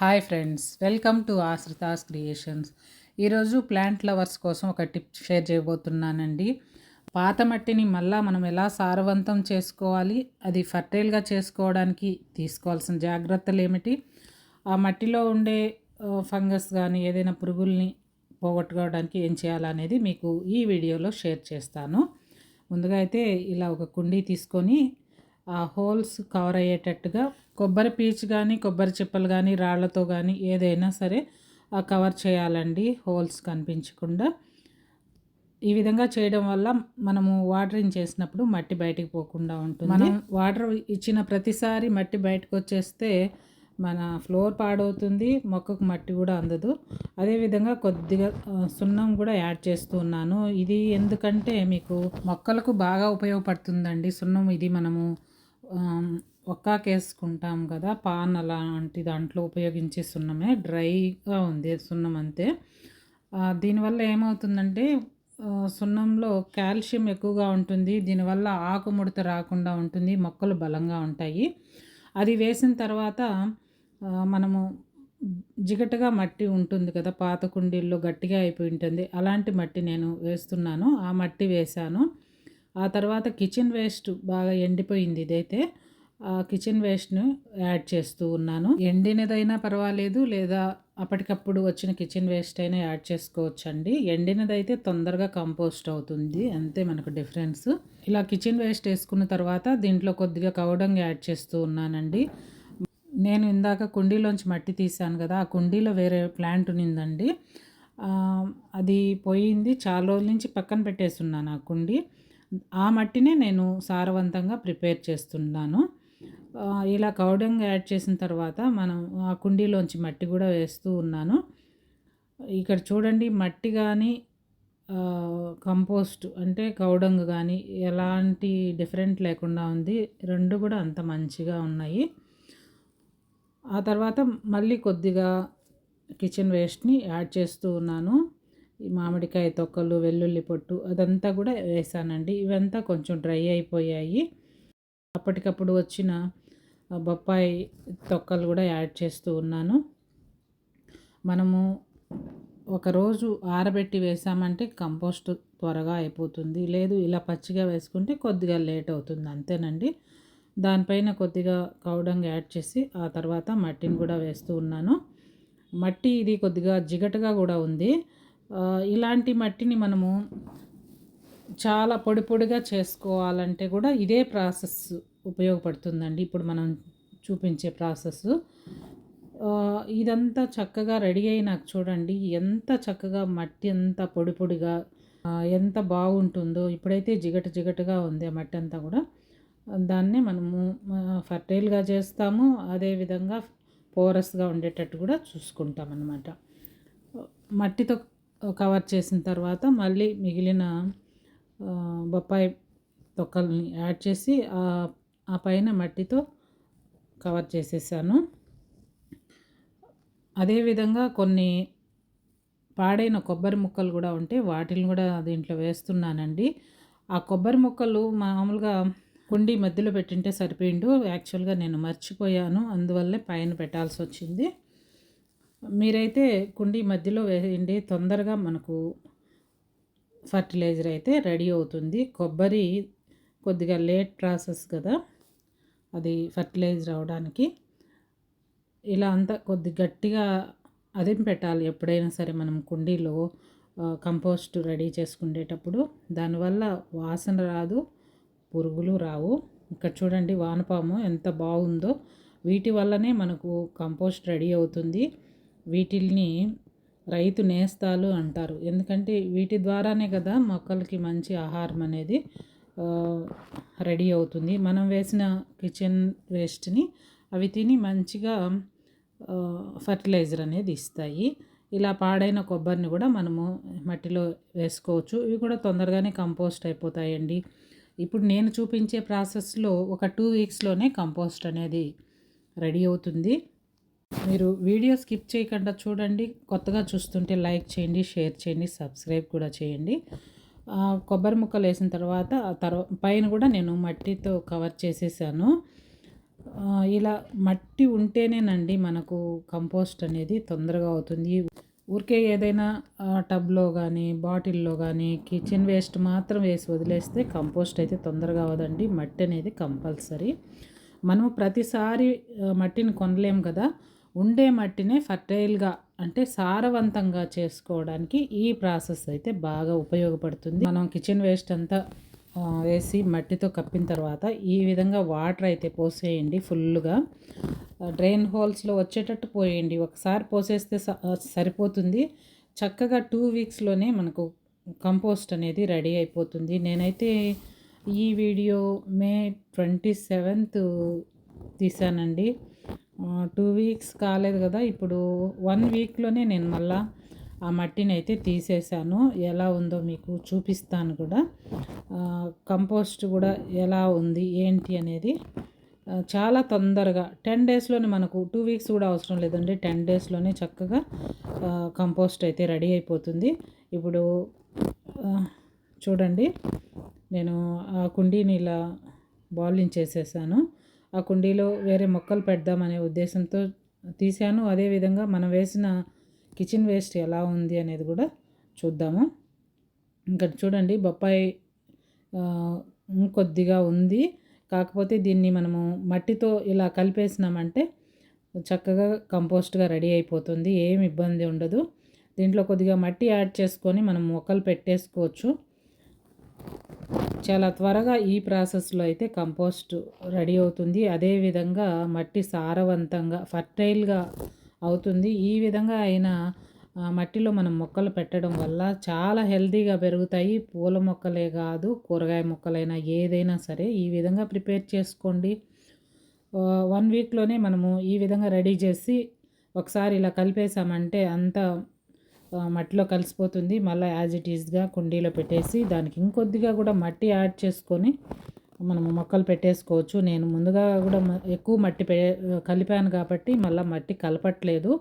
Hi friends welcome to Ashrita's creations. ఈరోజు plant lovers కోసం ఒక టిప్ షేర్ చేయబోతున్నానండి. పాత మట్టిని మళ్ళా మనం ఎలా సారవంతం చేసుకోవాలి అది ఫర్టైల్గా చేసుకోవడానికి తీసుకోవాల్సిన జాగ్రత్తలు ఏమిటి ఆ మట్టిలో ఉండే ఫంగస్ కానీ ఏదైనా పురుగుల్ని పోగొట్టుకోవడానికి ఏం చేయాలనేది మీకు ఈ వీడియోలో షేర్ చేస్తాను. ముందుగా అయితే ఇలా ఒక కుండీ తీసుకొని హోల్స్ కవర్ అయ్యేటట్టుగా కొబ్బరి పీచు కానీ కొబ్బరి చిప్పలు కానీ రాళ్ళతో కానీ ఏదైనా సరే కవర్ చేయాలండి హోల్స్ కనిపించకుండా. ఈ విధంగా చేయడం వల్ల మనము వాటరింగ్ చేసినప్పుడు మట్టి బయటికి పోకుండా ఉంటుంది. మనం వాటర్ ఇచ్చిన ప్రతిసారి మట్టి బయటకు వచ్చేస్తే మన ఫ్లోర్ పాడవుతుంది మొక్కకు మట్టి కూడా అందదు. అదేవిధంగా కొద్దిగా సున్నం కూడా యాడ్ చేస్తూ ఉన్నాను. ఇది ఎందుకంటే మీకు మొక్కలకు బాగా ఉపయోగపడుతుందండి సున్నం. ఇది మనము ఒక్కాకేసుకుంటాం కదా పాన్ అలాంటి దాంట్లో ఉపయోగించే సున్నమే డ్రైగా ఉంది సున్నం అంతే. దీనివల్ల ఏమవుతుందంటే సున్నంలో కాల్షియం ఎక్కువగా ఉంటుంది దీనివల్ల ఆకు ముడత రాకుండా ఉంటుంది మొక్కలు బలంగా ఉంటాయి. అది వేసిన తర్వాత మనము జిగటగా మట్టి ఉంటుంది కదా పాత కుండీల్లో గట్టిగా అయిపోయి ఉంటుంది అలాంటి మట్టి నేను వేస్తున్నాను ఆ మట్టి వేశాను. ఆ తర్వాత కిచెన్ వేస్ట్ బాగా ఎండిపోయింది ఇదైతే. ఆ కిచెన్ వేస్ట్ను యాడ్ చేస్తూ ఉన్నాను. ఎండినదైనా పర్వాలేదు లేదా అప్పటికప్పుడు వచ్చిన కిచెన్ వేస్ట్ అయినా యాడ్ చేసుకోవచ్చండి. ఎండినదైతే తొందరగా కంపోస్ట్ అవుతుంది అంతే మనకు డిఫరెన్స్. ఇలా కిచెన్ వేస్ట్ వేసుకున్న తర్వాత దీంట్లో కొద్దిగా కవడంగా యాడ్ చేస్తూ ఉన్నానండి. నేను ఇందాక కుండీలోంచి మట్టి తీసాను కదా ఆ కుండీలో వేరే ప్లాంట్ ఉన్నిందండి. అది పోయింది చాలా రోజుల నుంచి పక్కన పెట్టేస్తున్నాను ఆ కుండీ. ఆ మట్టినే నేను సారవంతంగా ప్రిపేర్ చేస్తున్నాను. ఇలా కౌడంగ్ యాడ్ చేసిన తర్వాత మనం ఆ కుండీలోంచి మట్టి కూడా వేస్తూ ఉన్నాను. ఇక్కడ చూడండి మట్టి కానీ కంపోస్ట్ అంటే కౌడంగ్ కానీ ఎలాంటి డిఫరెంట్ లేకుండా ఉంది. రెండు కూడా అంత మంచిగా ఉన్నాయి. ఆ తర్వాత మళ్ళీ కొద్దిగా కిచెన్ వేస్ట్ని యాడ్ చేస్తూ ఉన్నాను. ఈ మామిడికాయ తొక్కలు వెల్లుల్లి పొట్టు అదంతా కూడా వేసానండి. ఇవంతా కొంచెం డ్రై అయిపోయాయి. అప్పటికప్పుడు వచ్చిన బొప్పాయి తొక్కలు కూడా యాడ్ చేస్తూ ఉన్నాను. మనము ఒకరోజు ఆరబెట్టి వేసామంటే కంపోస్ట్ త్వరగా అయిపోతుంది. లేదు ఇలా పచ్చిగా వేసుకుంటే కొద్దిగా లేట్ అవుతుంది అంతేనండి. దానిపైన కొద్దిగా కౌడంగ్ యాడ్ చేసి ఆ తర్వాత మట్టిని కూడా వేస్తూ ఉన్నాను. మట్టి ఇది కొద్దిగా జిగటగా కూడా ఉంది. ఇలాంటి మట్టిని మనము చాలా పొడి పొడిగా చేసుకోవాలంటే కూడా ఇదే ప్రాసెస్ ఉపయోగపడుతుందండి. ఇప్పుడు మనం చూపించే ప్రాసెస్. ఇదంతా చక్కగా రెడీ అయి నాకు చూడండి. ఎంత చక్కగా మట్టి ఎంత పొడి పొడిగా ఎంత బాగుంటుందో. ఇప్పుడైతే జిగట జిగటగా ఉంది ఆ మట్టి అంతా కూడా. దాన్ని మనము ఫర్టైల్గా చేస్తాము. అదేవిధంగా పోరస్గా ఉండేటట్టు కూడా చూసుకుంటాం అన్నమాట మట్టితో కవర్ చేసిన తర్వాత మళ్ళీ మిగిలిన బొప్పాయి తొక్కల్ని యాడ్ చేసి ఆ పైన మట్టితో కవర్ చేసేసాను. అదేవిధంగా కొన్ని పాడైన కొబ్బరి ముక్కలు కూడా ఉంటే వాటిని కూడా దీంట్లో వేస్తున్నానండి. ఆ కొబ్బరి ముక్కలు మామూలుగా కుండీ మధ్యలో పెట్టింటే సరిపోయిండు. యాక్చువల్గా నేను మర్చిపోయాను. అందువల్లే పైన పెట్టాల్సి వచ్చింది. మీరైతే కుండీ మధ్యలో వేయండి. తొందరగా మనకు ఫర్టిలైజర్ అయితే రెడీ అవుతుంది. కొబ్బరి కొద్దిగా లేట్ ప్రాసెస్ కదా అది ఫర్టిలైజర్ అవడానికి. ఇలా అంతా కొద్ది గట్టిగా అదేం పెట్టాలి ఎప్పుడైనా సరే మనం కుండీలో కంపోస్ట్ రెడీ చేసుకునేటప్పుడు. దానివల్ల వాసన రాదు పురుగులు రావు. ఇక్కడ చూడండి వానపాము ఎంత బాగుందో. వీటి వల్లనే మనకు కంపోస్ట్ రెడీ అవుతుంది. వీటిల్ని రైతు నేస్తాలు అంటారు. ఎందుకంటే వీటి ద్వారానే కదా మొక్కలకి మంచి ఆహారం అనేది రెడీ అవుతుంది. మనం వేసిన కిచెన్ వేస్ట్ని అవి తిని మంచిగా ఫర్టిలైజర్ అనేది ఇస్తాయి. ఇలా పాడైన కొబ్బరిని కూడా మనము మట్టిలో వేసుకోవచ్చు. ఇవి కూడా తొందరగానే కంపోస్ట్ అయిపోతాయండి. ఇప్పుడు నేను చూపించే ప్రాసెస్లో ఒక టూ వీక్స్లోనే కంపోస్ట్ అనేది రెడీ అవుతుంది. మీరు వీడియో స్కిప్ చేయకుండా చూడండి కొత్తగా చూస్తుంటే లైక్ చేయండి షేర్ చేయండి సబ్స్క్రైబ్ కూడా చేయండి. కొబ్బరి ముక్కలు వేసిన తర్వాత తర్వాత పైన కూడా నేను మట్టితో కవర్ చేసేసాను. ఇలా మట్టి ఉంటేనేనండి మనకు కంపోస్ట్ అనేది తొందరగా అవుతుంది. ఊరికే ఏదైనా టబ్లో కానీ బాటిల్లో కానీ కిచెన్ వేస్ట్ మాత్రం వేసి వదిలేస్తే కంపోస్ట్ అయితే తొందరగా అవదండి మట్టి అనేది కంపల్సరీ. మనము ప్రతిసారి మట్టిని కొనలేము కదా ఉండే మట్టినే ఫర్టైల్గా అంటే సారవంతంగా చేసుకోవడానికి ఈ ప్రాసెస్ అయితే బాగా ఉపయోగపడుతుంది. మనం కిచెన్ వేస్ట్ అంతా వేసి మట్టితో కప్పిన తర్వాత ఈ విధంగా వాటర్ అయితే పోసేయండి ఫుల్గా. డ్రైన్ హోల్స్లో వచ్చేటట్టు పోయండి. ఒకసారి పోసేస్తే స- సరిపోతుంది. చక్కగా టూ వీక్స్లోనే మనకు కంపోస్ట్ అనేది రెడీ అయిపోతుంది. నేనైతే ఈ వీడియో మే ట్వంటీ సెవెంత్ తీసానండి. టూ వీక్స్ కాలేదు కదా ఇప్పుడు వన్ వీక్లోనే నేను మళ్ళా ఆ మట్టిని అయితే తీసేసాను ఎలా ఉందో మీకు చూపిస్తాను కూడా. కంపోస్ట్ కూడా ఎలా ఉంది ఏంటి అనేది చాలా తొందరగా టెన్ డేస్లోనే మనకు టూ వీక్స్ కూడా అవసరం లేదండి టెన్ డేస్లోనే చక్కగా కంపోస్ట్ అయితే రెడీ అయిపోతుంది. ఇప్పుడు చూడండి నేను ఆ కుండీని ఇలా బాలింగ్ చేసేసాను. ఆ కుండీలో వేరే మొక్కలు పెడదామనే ఉద్దేశంతో తీశాను. అదేవిధంగా మనం వేసిన కిచెన్ వేస్ట్ ఎలా ఉంది అనేది కూడా చూద్దాము. ఇంకా చూడండి బొప్పాయి ఇంకొద్దిగా ఉంది. కాకపోతే దీన్ని మనము మట్టితో ఇలా కలిపేసినామంటే చక్కగా కంపోస్ట్గా రెడీ అయిపోతుంది. ఏమి ఇబ్బంది ఉండదు. దీంట్లో కొద్దిగా మట్టి యాడ్ చేసుకొని మనం మొక్కలు పెట్టేసుకోవచ్చు. చాలా త్వరగా ఈ ప్రాసెస్లో అయితే కంపోస్ట్ రెడీ అవుతుంది. అదేవిధంగా మట్టి సారవంతంగా ఫర్టైల్గా అవుతుంది. ఈ విధంగా అయినా మట్టిలో మనం మొక్కలు పెట్టడం వల్ల చాలా హెల్తీగా పెరుగుతాయి. పూల మొక్కలే కాదు కూరగాయ మొక్కలైనా ఏదైనా సరే ఈ విధంగా ప్రిపేర్ చేసుకోండి. వన్ వీక్లోనే మనము ఈ విధంగా రెడీ చేసి ఒకసారి ఇలా కలిపేసామంటే అంత మట్టిలో కలిసిపోతుంది. మళ్ళీ యాజ్ ఇట్ ఈస్గా కుండీలో పెట్టేసి దానికి ఇంకొద్దిగా కూడా మట్టి యాడ్ చేసుకొని మనము మొక్కలు పెట్టేసుకోవచ్చు. నేను ముందుగా కూడా ఎక్కువ మట్టి పె కలిపాను కాబట్టి మళ్ళీ మట్టి కలపట్లేదు.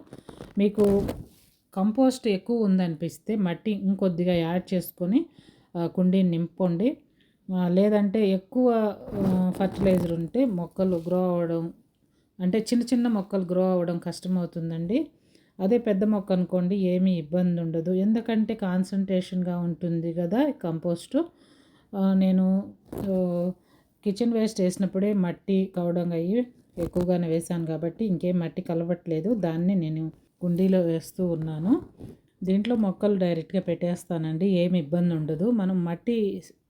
మీకు కంపోస్ట్ ఎక్కువ ఉందనిపిస్తే మట్టి ఇంకొద్దిగా యాడ్ చేసుకొని కుండీని నింపండి లేదంటే ఎక్కువ ఫర్టిలైజర్ ఉంటే మొక్కలు గ్రో అవ్వడం అంటే చిన్న చిన్న మొక్కలు గ్రో అవ్వడం కష్టమవుతుందండి. అదే పెద్ద మొక్క అనుకోండి ఏమీ ఇబ్బంది ఉండదు. ఎందుకంటే కాన్సన్ట్రేషన్గా ఉంటుంది కదా కంపోస్టు నేను కిచెన్ వేస్ట్ వేసినప్పుడే మట్టి కవడంగా అయ్యి ఎక్కువగానే వేసాను కాబట్టి ఇంకేం మట్టి కలవట్లేదు. దాన్ని నేను కుండీలో వేస్తూ ఉన్నాను. దీంట్లో మొక్కలు డైరెక్ట్గా పెట్టేస్తానండి. ఏమి ఇబ్బంది ఉండదు. మనం మట్టి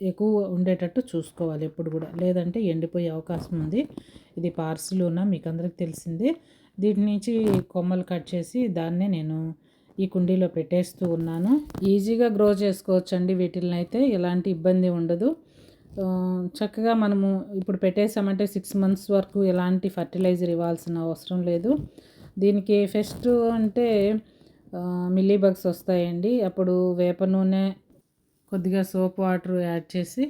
ఎక్కువ ఉండేటట్టు చూసుకోవాలి ఎప్పుడు కూడా. లేదంటే ఎండిపోయే అవకాశం ఉంది. ఇది పార్సిల్ ఉన్న మీకు అందరికి తెలిసిందే. దీని నుంచి కొమ్మలు కట్ చేసి దాన్నే నేను ఈ కుండీలో పెట్టేస్తూ ఉన్నాను. ఈజీగా గ్రో చేసుకోవచ్చండి వీటిని అయితే ఎలాంటి ఇబ్బంది ఉండదు. చక్కగా మనము ఇప్పుడు పెట్టేసామంటే సిక్స్ మంత్స్ వరకు ఎలాంటి ఫర్టిలైజర్ ఇవ్వాల్సిన అవసరం లేదు. దీనికి ఫస్ట్ అంటే మిల్లీ బగ్స్ వస్తాయండి. అప్పుడు వేప నూనె కొద్దిగా సోప్ వాటర్ యాడ్ చేసి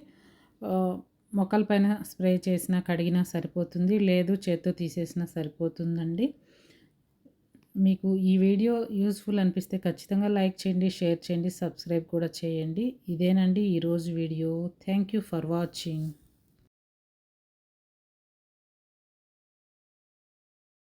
మొక్కల పైన స్ప్రే చేసినా కడిగినా సరిపోతుంది. లేదు చేత్తో తీసేసినా సరిపోతుందండి. మీకు ఈ వీడియో యూస్ఫుల్ అనిపిస్తే ఖచ్చితంగా లైక్ చేయండి షేర్ చేయండి సబ్స్క్రైబ్ కూడా చేయండి. ఇదేనండి ఈరోజు video. Thank you for watching.